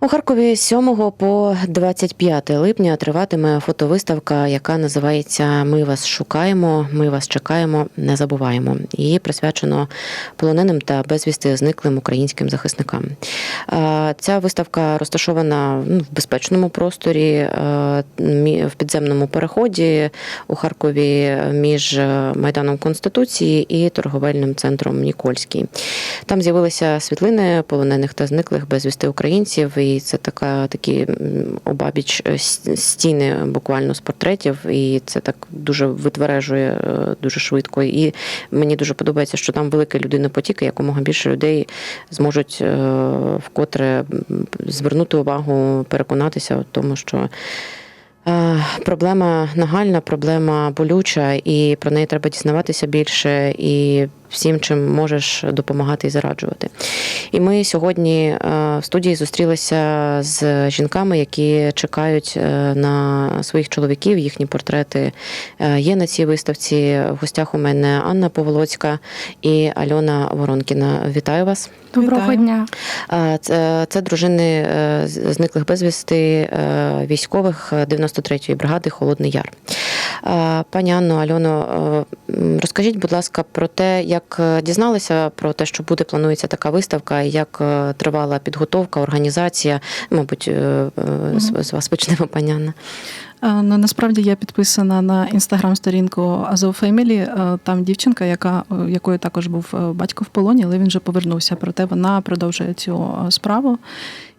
У Харкові з 7 по 25 липня триватиме фотовиставка, яка називається Ми вас шукаємо, ми вас чекаємо, не забуваємо. Її присвячено полоненим та безвісти зниклим українським захисникам. Е, Ця виставка розташована ну, в безпечному просторі е, в підземному переході у Харкові між е, майданом Конституції і торговельним центром Нікольський. Там з'явилися світлини полонених та зниклих безвісти українців, і це така такі обабіч е, стіни буквально з портретів, і це так дуже витвережує е, дуже швидко. І мені дуже подобається, що там великий людинопотік, і якомога більше людей зможуть е, вкотре звернути увагу, переконатися в тому, що. Проблема нагальна, проблема болюча, і про неї треба дізнаватися більше і всім, чим можеш допомагати і зараджувати. І ми сьогодні е, в студії зустрілися з жінками, які чекають е, на своїх чоловіків. Їхні портрети е, є на цій виставці. В гостях у мене Анна Поволоцька і Альона Воронкіна. Вітаю вас. Доброго дня. Це, це дружини з- зниклих безвісти військових 93-ї бригади Холодний Яр. Пані Анно, Альоно, розкажіть, будь ласка, про те, як е, дізналися про те, що буде планується така виставка, як е, тривала підготовка, організація. Мабуть, е, з- вас почнемо, пані Анна. Ну, насправді я підписана на інстаграм-сторінку Family. Е, Там дівчинка, яка, якої також був батько в полоні, але він вже повернувся. Проте вона продовжує цю справу.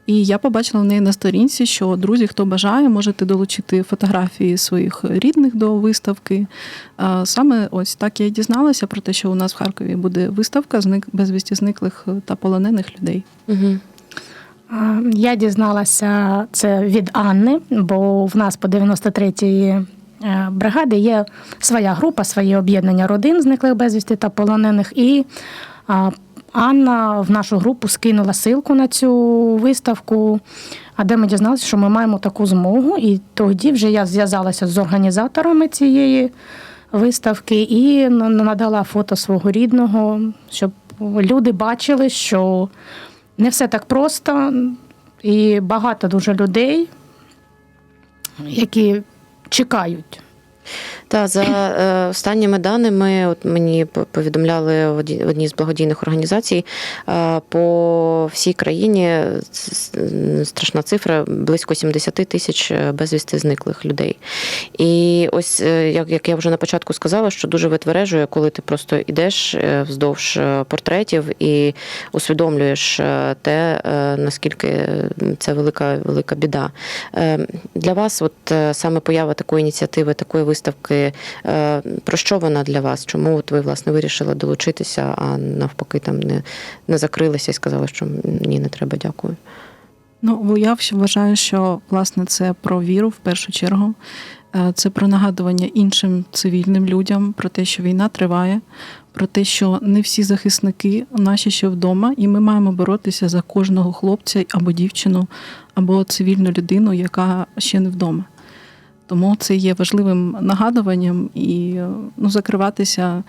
І я побачила в неї на сторінці, що друзі, хто бажає, можете долучити фотографії своїх рідних до виставки. Е, Саме ось так я і дізналася про те, що у нас в Харкові буде виставка зник безвісті зниклих та полонених людей. Угу. Я дізналася це від Анни, бо в нас по 93-й е, бригаді є своя група, своє об'єднання родин зниклих безвісти та полонених. І Анна в нашу групу скинула ссылку на цю виставку, а де ми дізналися, що ми маємо таку змогу. І тоді вже я зв'язалася з організаторами цієї виставки і надала фото свого рідного, щоб люди бачили, що не все так просто, і багато дуже людей, які чекають. Та за е, останніми даними, от мені повідомляли в одній з благодійних організацій, е, по всій країні страшна цифра близько 70 тисяч е, безвісти зниклих людей. І ось як, я вже на початку сказала, що дуже витвережує, коли ти просто йдеш вздовж портретів і усвідомлюєш те, наскільки це велика велика біда. Для вас, от саме поява такої ініціативи, такої виставки, е, про що вона для вас? Чому от ви власне вирішили долучитися, а навпаки, там не, не закрилися і сказали, що ні, не треба, дякую. Ну, я вважаю, що власне це про віру в першу чергу. Е, Це про нагадування іншим цивільним людям про те, що війна триває, про те, що не всі захисники наші ще вдома, і ми маємо боротися за кожного хлопця або дівчину, або цивільну людину, яка ще не вдома. Тому це є важливим нагадуванням і е, ну, закриватися.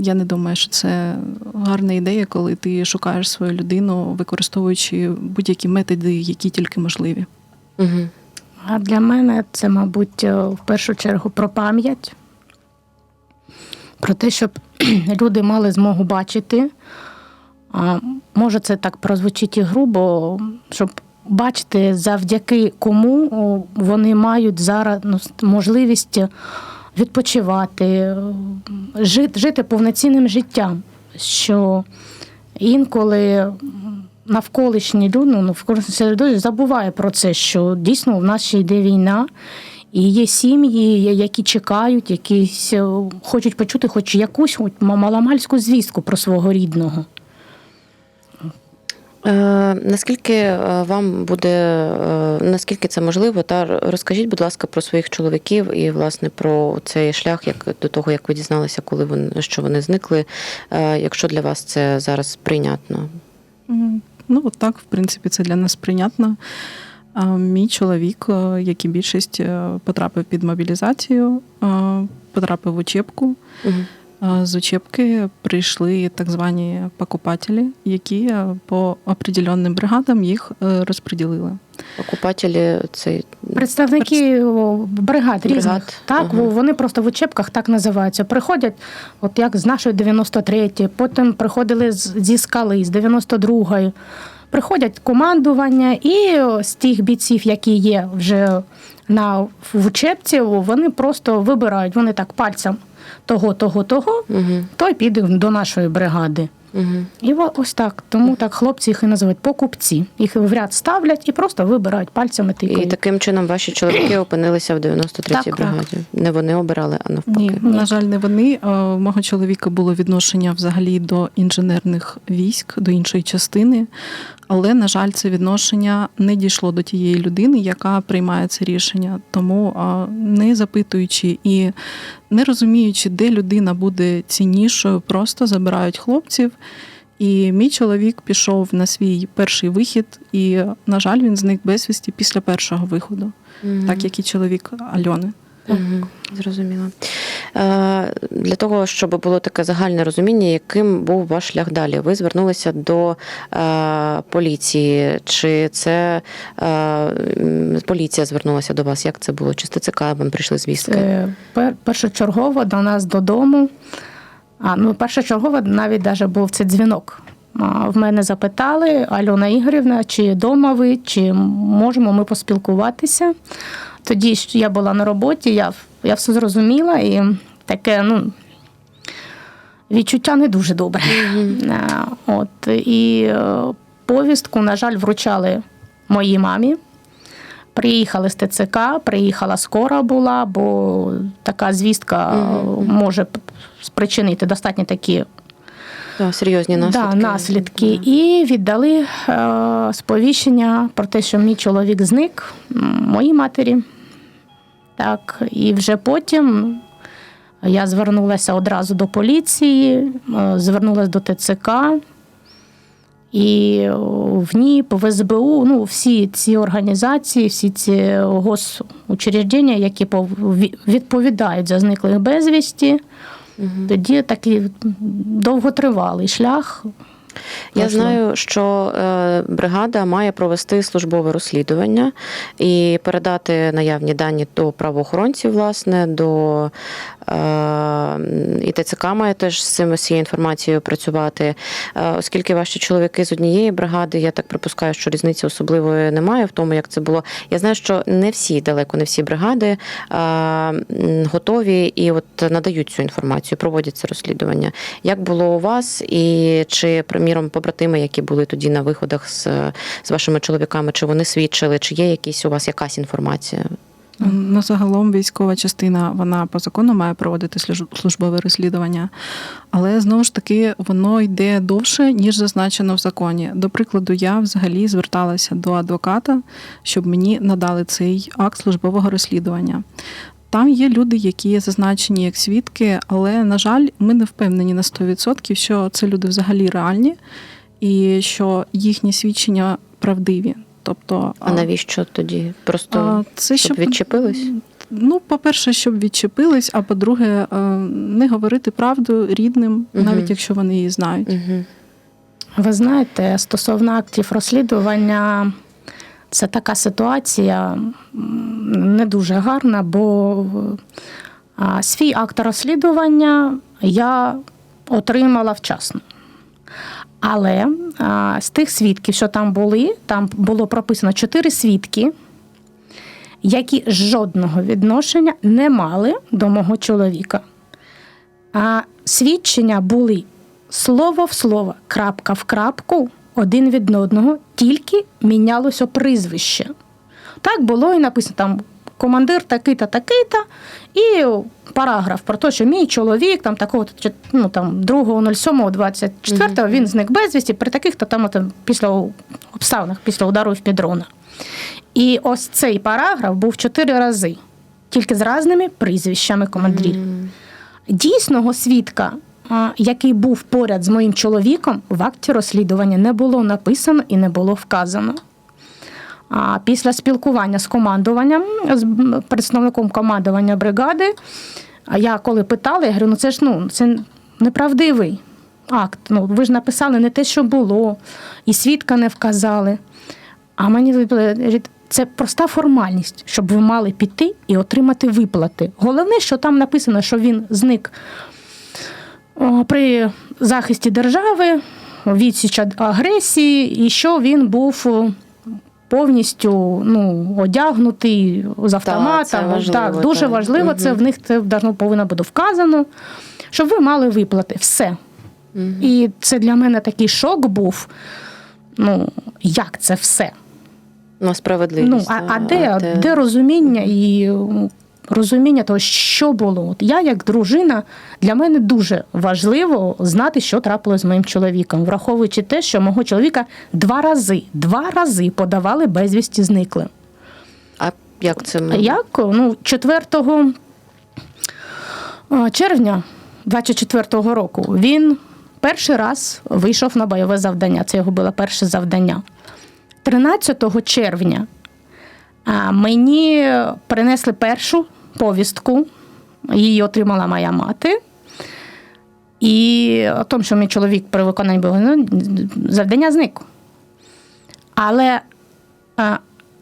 Я не думаю, що це гарна ідея, коли ти шукаєш свою людину, використовуючи будь-які методи, які тільки можливі. Угу. А для мене це, мабуть, е, в першу чергу про пам'ять, про те, щоб люди мали змогу бачити. А, може, це так прозвучить і грубо, щоб бачити, завдяки кому вони мають зараз ну, можливість відпочивати, е, жити, жити повноцінним життям. Що інколи навколишні люди, ну, навколишнє середовище забуває про це, що дійсно в нас ще йде війна, і є сім'ї, які чекають, якісь е, хочуть почути хоч якусь хоч звістку про свого рідного. Е, наскільки е, вам буде, е, наскільки це можливо, та розкажіть, будь ласка, про своїх чоловіків і власне про цей шлях, як до того, як ви дізналися, коли вони що вони зникли. Якщо для вас це зараз прийнятно. Ну, от так, в принципі, це для нас прийнятно. Мій чоловік, як і більшість, потрапив під мобілізацію, потрапив в учебку. Мгм. З учебки прийшли так звані покупателі, які е, по определенним бригадам їх е, розподілили. Окупателі цей Представники о, бригад різних. Бригад, Так, ага. вони просто в учебках так називаються. Приходять, от як з нашої 93-ї, потім приходили з- зі скали, з 92-ї. Приходять командування, і з тих бійців, які є вже на в учебці, вони просто вибирають. Вони так пальцем того, того, того, угу, той піде до нашої бригади. Угу. І ось так. Тому так хлопці їх і називають покупці. Їх в ряд ставлять і просто вибирають пальцями І таким чином ваші чоловіки опинилися в 93-й Так, так. бригаді. Не вони обирали, а навпаки. Ні, на жаль, не вони. Е, У мого чоловіка було відношення взагалі до інженерних військ, до іншої частини. Але, на жаль, це відношення не дійшло до тієї людини, яка приймає це рішення. Тому, не запитуючи і не розуміючи, де людина буде ціннішою, просто забирають хлопців. І мій чоловік пішов на свій перший вихід, і, на жаль, він зник безвісті після першого виходу, Мгм. так як і чоловік Альони. Угу, зрозуміло. Е, для того, щоб було таке загальне розуміння, яким був ваш шлях далі? Ви звернулися до е, поліції, чи це е, поліція звернулася до вас? Як це було? Чи з ТЦК вам прийшли звістки? Це пер- першочергово до нас додому. А, ну, першочергово навіть даже був це дзвінок. В мене запитали Альона Ігорівна, чи вдома ви, чи можемо ми поспілкуватися. Тоді я була на роботі, я, я все зрозуміла і таке, ну. Відчуття не дуже добре. От, і е, повістку, на жаль, вручали моїй мамі. Приїхали з ТЦК, приїхала скора була, бо така звістка Мгм. може спричинити достатньо такі Да, серйозні наслідки. Да, наслідки. Да. І віддали е, сповіщення про те, що мій чоловік зник моїй матері. Так, і вже потім я звернулася одразу до поліції, е, звернулася до ТЦК. І в НІП, в СБУ, ну, всі ці організації, всі ці госучреждення, які пов- відповідають за зниклих безвісті, угу. тоді такий довготривалий шлях. Я знаю, що е, бригада має провести службове розслідування і передати наявні дані до правоохоронців, власне, до е, і ТЦК має теж з цим цією інформацією працювати. Е, оскільки ваші чоловіки з однієї бригади, я так припускаю, що різниці особливої немає в тому, як це було. Я знаю, що не всі далеко не всі бригади е, готові і от надають цю інформацію, проводять це розслідування. Як було у вас, і чи, приміром, побратими, які були тоді на виходах з, з вашими чоловіками, чи вони свідчили, чи є якісь у вас якась інформація? Ну, загалом військова частина вона по закону має проводити службове розслідування, але знову ж таки воно йде довше, ніж зазначено в законі. До прикладу, я взагалі зверталася до адвоката, щоб мені надали цей акт службового розслідування. Там є люди, які зазначені як свідки, але, на жаль, ми не впевнені на 100%, що це люди взагалі реальні і що їхні свідчення правдиві. Тобто, А навіщо тоді? Просто це щоб відчепились? Ну, по-перше, щоб відчепились, а по-друге, е, не говорити правду рідним, Мгм. навіть якщо вони її знають. Угу. Ви знаєте, стосовно актів розслідування, це така ситуація не дуже гарна, бо свій акт розслідування я отримала вчасно. Але з тих свідків, що там були, там було прописано чотири свідки, які жодного відношення не мали до мого чоловіка. А свідчення були слово в слово, крапка в крапку, один від одного, тільки мінялося прізвище. Так було і написано там командир такий-то, такий-то, і параграф про те, що мій чоловік там такого ну, там 2.07.24 він зник безвісті при таких-то там, там після обставинах, після удару в підрона. І ось цей параграф був чотири рази, тільки з разними прізвищами командрів. Дійсного свідка, який був поряд з моїм чоловіком, в акті розслідування не було написано і не було вказано. А після спілкування з командуванням, з представником командування бригади, я коли питала, я говорю, ну це ж ну, це неправдивий акт. Ну, ви ж написали не те, що було, і свідка не вказали. А мені говорять, це проста формальність, щоб ви мали піти і отримати виплати. Головне, що там написано, що він зник при захисті держави, відсіч агресії, і що він був повністю ну, одягнутий з це важливо, так, дуже так. важливо, це в них це должно повинно бути вказано, щоб ви мали виплати. Все. Угу. І це для мене такий шок був. Ну, як це все? Ну, справедливість. Ну, а, а де, де розуміння і розуміння того, що було? От я, як дружина, для мене дуже важливо знати, що трапилось з моїм чоловіком, враховуючи те, що мого чоловіка два рази, два рази подавали безвісті зниклим. А як це ми? Як? Ну, 4 червня 24-го року він перший раз вийшов на бойове завдання. Це його було перше завдання. 13 червня а, мені принесли першу повістку. Її отримала моя мати. І о тому, що мій чоловік при виконанні бойового завдання зник. Але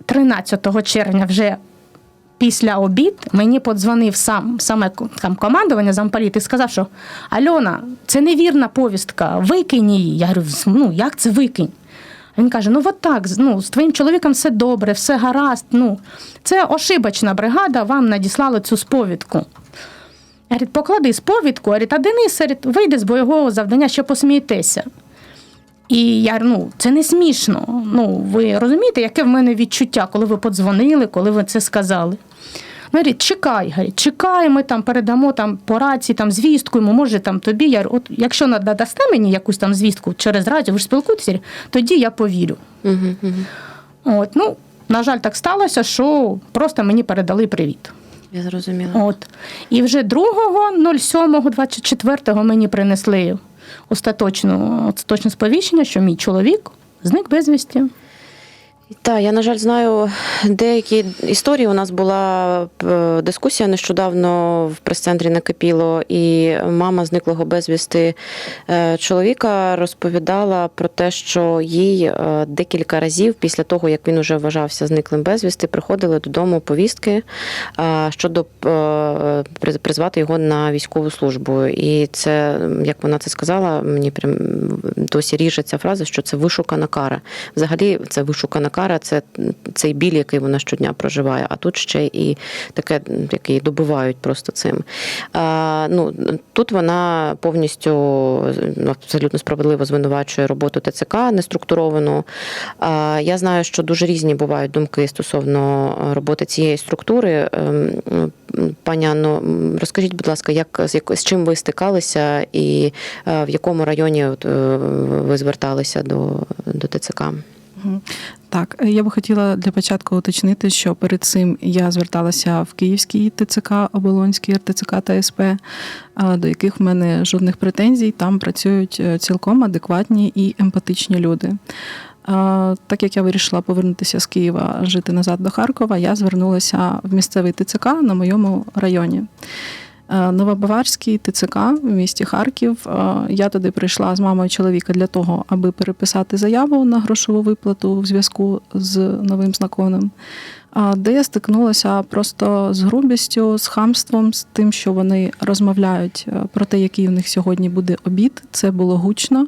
13 червня вже після обід мені подзвонив сам саме там командування замполіт і сказав, що Альона, це невірна повістка, викинь її. Я говорю, ну як це викинь? Він каже: ну от так, ну, з твоїм чоловіком все добре, все гаразд. Ну, це ошибочна бригада, вам надіслали цю сповідку. Говорить, поклади сповідку, а Денис говорить, вийде з бойового завдання, що посмієтеся. І я ну, це не смішно. Ну, ви розумієте, яке в мене відчуття, коли ви подзвонили, коли ви це сказали. Говорить, чекай, говорить, чекай, ми там передамо там по рації, там звістку, йому, може там тобі. Я, от, якщо надасте мені якусь там звістку через радіо, ви ж спілкуєтеся, тоді я повірю. Угу, угу. От, ну, на жаль, так сталося, що просто мені передали привіт. Я зрозуміла. От. І вже 2.07.24 мені принесли остаточну, остаточне сповіщення, що мій чоловік зник безвісті. Так, я, на жаль, знаю деякі історії. У нас була е, дискусія нещодавно в прес-центрі накипіло, і мама зниклого безвісти е, чоловіка розповідала про те, що їй е, декілька разів після того, як він уже вважався зниклим безвісти, приходили додому повістки щодо призвати його на військову службу. І це, як вона це сказала, мені прям досі ріже ця фраза, що це вишукана кара. Взагалі, це вишукана кара, це цей біль, який вона щодня проживає. А тут ще і таке, який добивають просто цим. А, ну, тут вона повністю ну, абсолютно справедливо звинувачує роботу ТЦК неструктуровану. А, я знаю, що дуже різні бувають думки стосовно роботи цієї структури. Ем, Пані Анно, розкажіть, будь ласка, як з чим ви стикалися, і е, в якому районі е, ви зверталися до, до ТЦК? Так, е, я би хотіла для початку уточнити, що перед цим я зверталася в Київський ТЦК, Оболонський РТЦК та СП, е, до яких в мене жодних претензій. Там працюють е, цілком адекватні і емпатичні люди. Так як я вирішила повернутися з Києва жити назад до Харкова, я звернулася в місцевий ТЦК на моєму районі. Е, Новобаварський ТЦК в місті Харків. Е, Я туди прийшла з мамою чоловіка для того, аби переписати заяву на грошову виплату в зв'язку з новим законом, де я стикнулася просто з грубістю, з хамством, з тим, що вони розмовляють е, про те, який у них сьогодні буде обід. Це було гучно.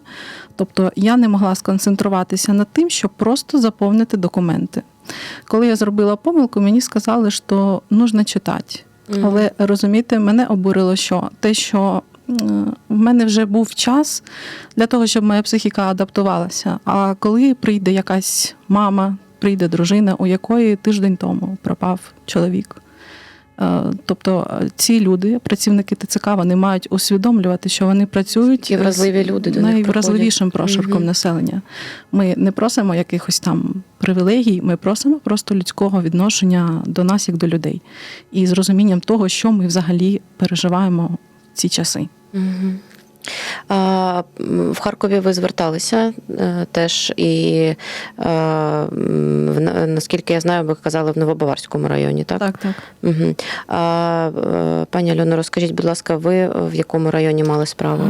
Тобто я не могла сконцентруватися над тим, щоб просто заповнити документи. Коли я зробила помилку, мені сказали, що нужно читати. Але розумієте, мене обурило, що те, що в мене вже був час для того, щоб моя психіка адаптувалася. А коли прийде якась мама, прийде дружина, у якої тиждень тому пропав чоловік. Е, Тобто е, ці люди, працівники ТЦК, вони мають усвідомлювати, що вони працюють і вразливі люди до найвразливішим прошарком угу. населення. Ми не просимо якихось там привілегій, ми просимо просто людського відношення до нас як до людей і з розумінням того, що ми взагалі переживаємо в ці часи. Мгм. В Харкові ви зверталися е, теж, і е, наскільки я знаю, ви казали в Новобаварському районі, так? Так, так. Угу. А, е, пані Альоно, розкажіть, будь ласка, ви в якому районі мали справу?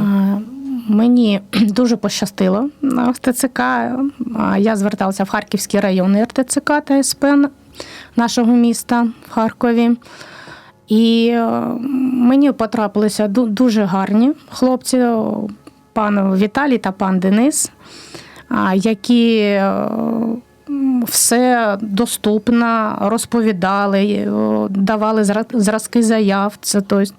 Мені дуже пощастило в ТЦК. Я зверталася в Харківський районний РТЦК та СП нашого міста в Харкові. І е, мені потрапилися дуже гарні хлопці, пан Віталій та пан Денис, які е, все доступно розповідали, давали зразки заяв. Це тобто,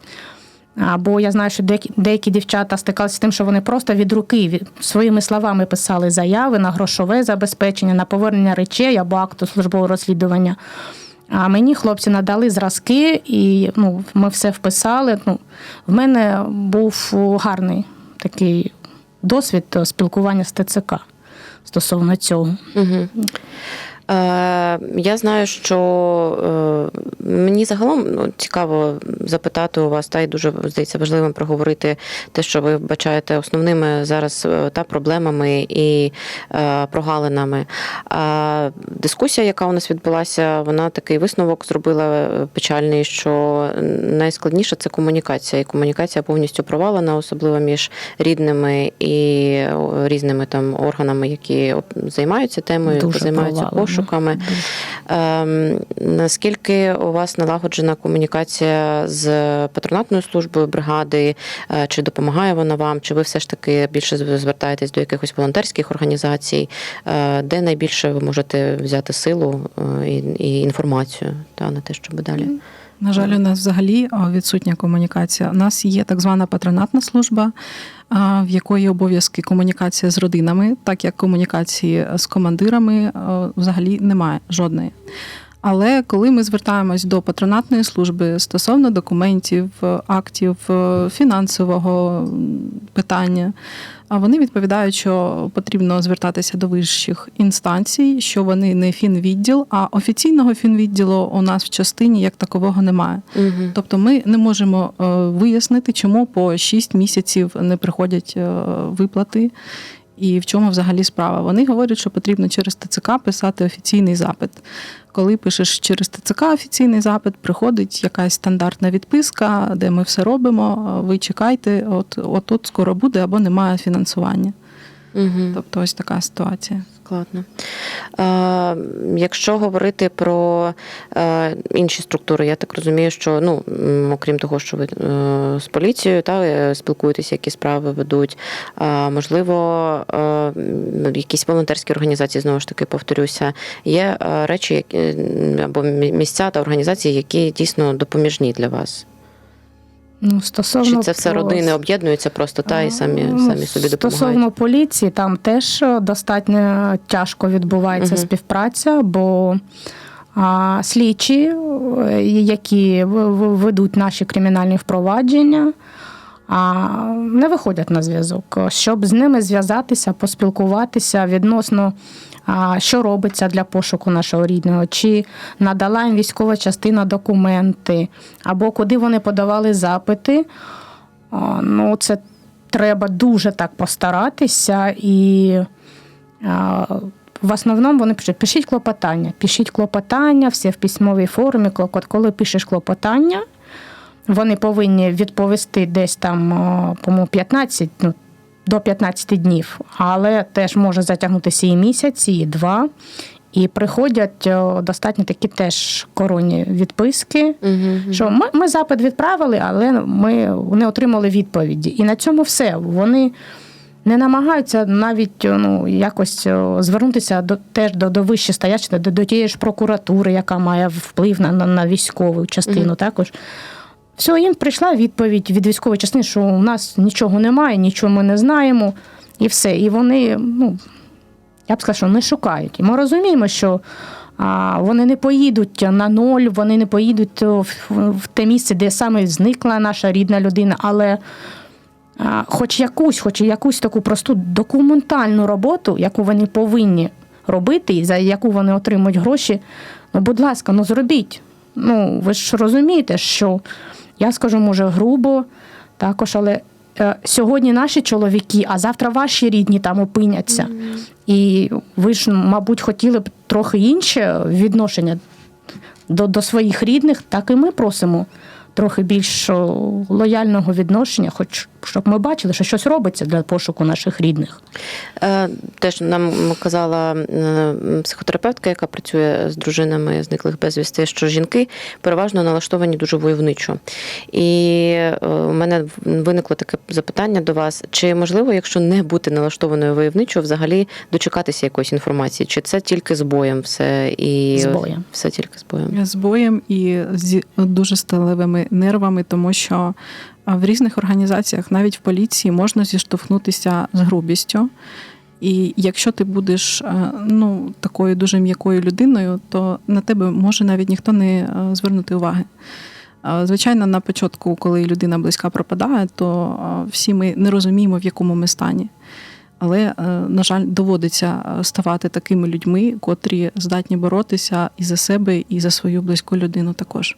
або я знаю, що деякі дівчата стикалися з тим, що вони просто від руки своїми словами писали заяви на грошове забезпечення, на повернення речей або акту службового розслідування. А мені хлопці надали зразки, і ну, ми все вписали. Ну, в мене був гарний такий досвід спілкування з ТЦК стосовно цього. Угу. Е, я знаю, що е, мені загалом ну, цікаво запитати у вас, та й дуже здається важливим проговорити те, що ви вбачаєте основними зараз е, та проблемами і е, прогалинами. А дискусія, яка у нас відбулася, вона такий висновок зробила печальний, що найскладніше це комунікація, і комунікація повністю провалена, особливо між рідними і різними там органами, які займаються темою, Дуже займаються провалена. Пошуками. Ем, наскільки у вас налагоджена комунікація з патронатною службою бригади? Е, Чи допомагає вона вам? Чи ви все ж таки більше звертаєтесь до якихось волонтерських організацій? Е, Де найбільше ви можете взяти силу е, і, і інформацію та на те, щоб далі? На жаль, у нас взагалі відсутня комунікація. У нас є так звана патронатна служба, в якої обов'язки комунікація з родинами, так як комунікації з командирами взагалі немає жодної. Але коли ми звертаємось до патронатної служби стосовно документів, актів, е, фінансового питання, а вони відповідають, що потрібно звертатися до вищих інстанцій, що вони не фінвідділ, а офіційного фінвідділу у нас в частині як такового немає. Угу. Тобто ми не можемо е, вияснити, чому по 6 місяців не приходять е, виплати. І в чому взагалі справа? Вони говорять, що потрібно через ТЦК писати офіційний запит. Коли пишеш через ТЦК офіційний запит, приходить якась стандартна відписка, де ми все робимо. Ви чекайте, от от тут скоро буде або немає фінансування. Угу. Тобто ось така ситуація. Складно. Е, якщо говорити про е, інші структури, я так розумію, що ну, окрім того, що ви е, з поліцією та, е, спілкуєтеся, які справи ведуть, е, можливо, е, якісь волонтерські організації, знову ж таки, повторюся, є е, речі які, або місця та організації, які дійсно допоміжні для вас. Ну, стосовно Чи це все родини об'єднуються просто та і самі, Ну, самі собі допомагають? Стосовно поліції, там теж е, достатньо тяжко відбувається угу. співпраця, бо а, слідчі, е, які ведуть наші кримінальні впровадження, не виходять на зв'язок. Щоб з ними зв'язатися, поспілкуватися відносно. А що робиться для пошуку нашого рідного? Чи надала їм військова частина документи, або куди вони подавали запити? Ну, це треба дуже так постаратися. І в основному вони пишуть: пишіть клопотання, пишіть клопотання, все в письмовій формі. Коли пишеш клопотання, вони повинні відповісти десь там, по-моєму, 15, ну, до 15 днів, але теж може затягнутися і місяць, і два. І приходять достатньо такі теж коронні відписки. Угу. Що ми, ми запит відправили, але ми не отримали відповіді. І на цьому все. Вони не намагаються навіть ну, якось звернутися до теж до, до вище до, до тієї ж прокуратури, яка має вплив на, на, на військову частину Мгм. також. Все, їм прийшла відповідь від військової частини, що у нас нічого немає, нічого ми не знаємо, і все. І вони, ну, я б сказала, що не шукають. І ми розуміємо, що а, вони не поїдуть на ноль, вони не поїдуть в, те місце, де саме зникла наша рідна людина, але хоч якусь, хоч якусь таку просту документальну роботу, яку вони повинні робити, і за яку вони отримують гроші, ну, будь ласка, ну зробіть. Ну, ви ж розумієте, що я скажу, може, грубо також, але е, сьогодні наші чоловіки, а завтра ваші рідні там опиняться. І ви ж, мабуть, хотіли б трохи інше відношення до, до своїх рідних, так і ми просимо трохи більш лояльного відношення, хоч щоб ми бачили, що щось робиться для пошуку наших рідних. Е, Теж нам казала е, психотерапевтка, яка працює з дружинами зниклих безвісти, що жінки переважно налаштовані дуже войовничо. І е, у мене виникло таке запитання до вас: чи можливо, якщо не бути налаштованою войовничо, взагалі дочекатися якоїсь інформації? Чи це тільки з боєм все і З боєм. все тільки з боєм? з боєм і з дуже сталевими нервами, тому що в різних організаціях, навіть в поліції, можна зіштовхнутися з грубістю. І якщо ти будеш е, ну, такою дуже м'якою людиною, то на тебе може навіть ніхто не е, звернути уваги. Е, Звичайно, на початку, коли людина близька пропадає, то е, всі ми не розуміємо, в якому ми стані. Але, е, на жаль, доводиться е, ставати такими людьми, котрі здатні боротися і за себе, і за свою близьку людину також.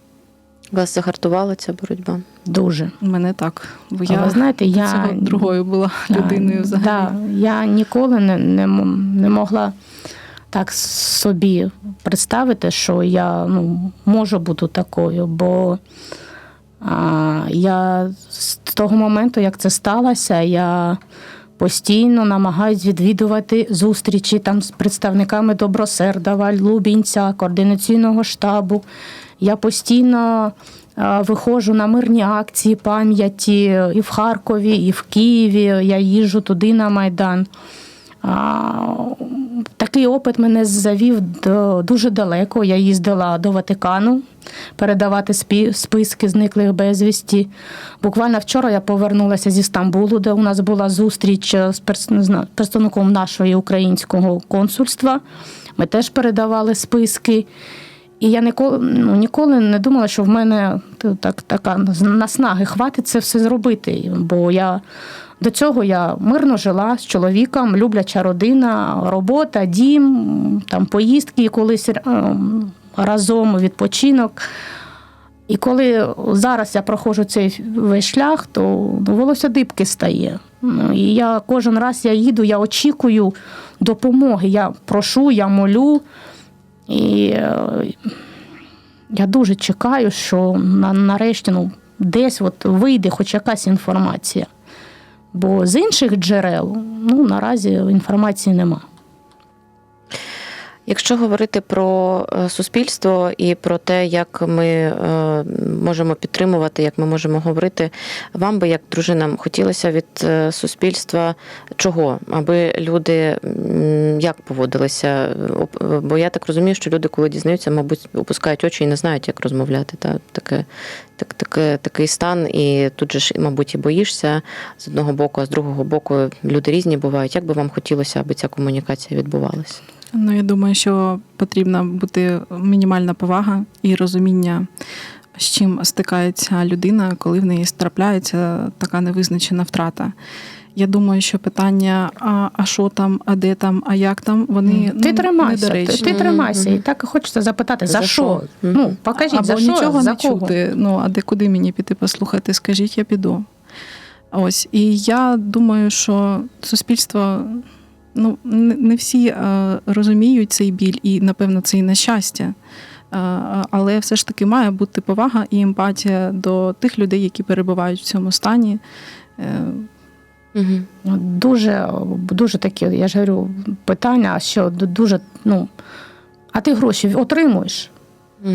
Вас загартувала ця боротьба? Дуже. Мене так. Бо я ви знаєте, я цього другою була людиною взагалі. Да, я ніколи не, не, не могла так собі представити, що я ну, можу бути такою, бо а, я з того моменту, як це сталося, я постійно намагаюсь відвідувати зустрічі там з представниками Добросердова, Лубінця, координаційного штабу. Я постійно виходжу на мирні акції пам'яті і в Харкові, і в Києві. Я їжджу туди на Майдан. Такий опит мене завів дуже далеко. Я їздила до Ватикану передавати списки зниклих безвісті. Буквально вчора я повернулася зі Стамбулу, де у нас була зустріч е, з представником нашого українського консульства. Ми теж передавали списки. І я ніколи, ну, ніколи не думала, що в мене т- так, така наснаги хватить це все зробити. Бо я до цього я мирно жила з чоловіком, любляча родина, робота, дім, там поїздки колись ем, разом, відпочинок. І коли зараз я проходжу цей весь шлях, то ну, волосся дибки стає. Ну, І я кожен раз я їду, я очікую допомоги. Я прошу, я молю. І е, я дуже чекаю, що на, нарешті ну, десь от вийде хоч якась інформація. Бо з інших джерел ну, наразі інформації нема. Якщо говорити про е, суспільство і про те, як ми е, можемо підтримувати, як ми можемо говорити, вам би як дружинам хотілося від е, суспільства чого? Аби люди як поводилися? Бо я так розумію, що люди, коли дізнаються, мабуть, опускають очі і не знають, як розмовляти. Та? Таке, так, таке, такий стан, і тут же ж, мабуть, і боїшся з одного боку, а з другого боку люди різні бувають. Як би вам хотілося, аби ця комунікація відбувалася? Ну, я думаю, що потрібна бути мінімальна повага і розуміння, з чим стикається людина, коли в неї трапляється така невизначена втрата. Я думаю, що питання, а, а що там, а де там, а як там, вони Ти ну, тримайся, ти, недоречні. ти тримайся. Мгм. І так і хочеться запитати, за, За що? Мгм. Ну, покажіть, Або за що, нічого за не кого? чути. Ну, а де куди мені піти послухати? Скажіть, я піду. Ось. І я думаю, що суспільство. Ну, не всі е, розуміють цей біль, і, напевно, це і нещастя. Е, але все ж таки має бути повага і емпатія до тих людей, які перебувають в цьому стані. Е, Угу. Дуже, дуже такі, я ж говорю, питання, що дуже, ну, а ти гроші отримуєш? Угу.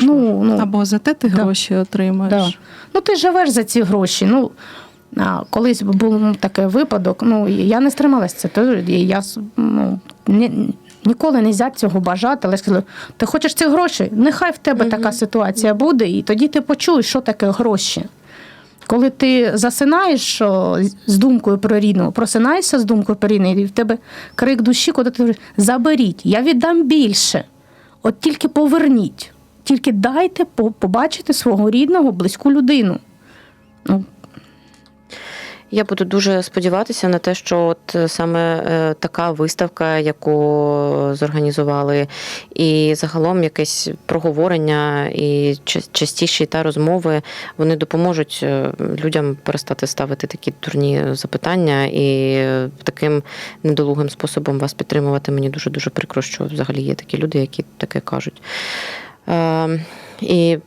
Ну, ну, або за те ти Да. гроші отримаєш. Да. Ну, ти живеш за ці гроші. Ну, колись був такий випадок, ну, я не стрималася це. То, я ну, ні, ніколи не можна цього бажати, але я сказала, ти хочеш ці гроші? Нехай в тебе Мгм. така ситуація буде, і тоді ти почуєш, що таке гроші. Коли ти засинаєш з думкою про рідного, просинаєшся з думкою про рідного, і в тебе крик душі, коли ти говориш, заберіть, я віддам більше. От тільки поверніть, тільки дайте побачити свого рідного, близьку людину. Ну, Я буду дуже сподіватися на те, що от е, саме е, така виставка, яку зорганізували, і загалом якесь проговорення і частіші та розмови, вони допоможуть е, людям перестати ставити такі дурні запитання і таким недолугим способом вас підтримувати. Мені дуже дуже прикро, що взагалі є такі люди, які таке кажуть. Е, І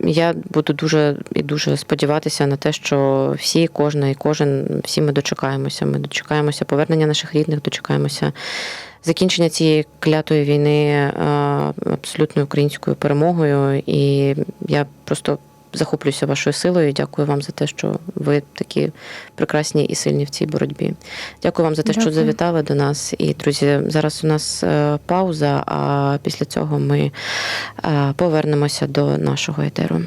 я буду дуже і дуже сподіватися на те, що всі, кожна і кожен, всі ми дочекаємося. Ми дочекаємося повернення наших рідних, дочекаємося закінчення цієї клятої війни абсолютно українською перемогою. І я просто захоплююся вашою силою. Дякую вам за те, що ви такі прекрасні і сильні в цій боротьбі. Дякую вам за те, що завітали до нас. І друзі, зараз у нас е, пауза. А після цього ми е, повернемося до нашого етеру.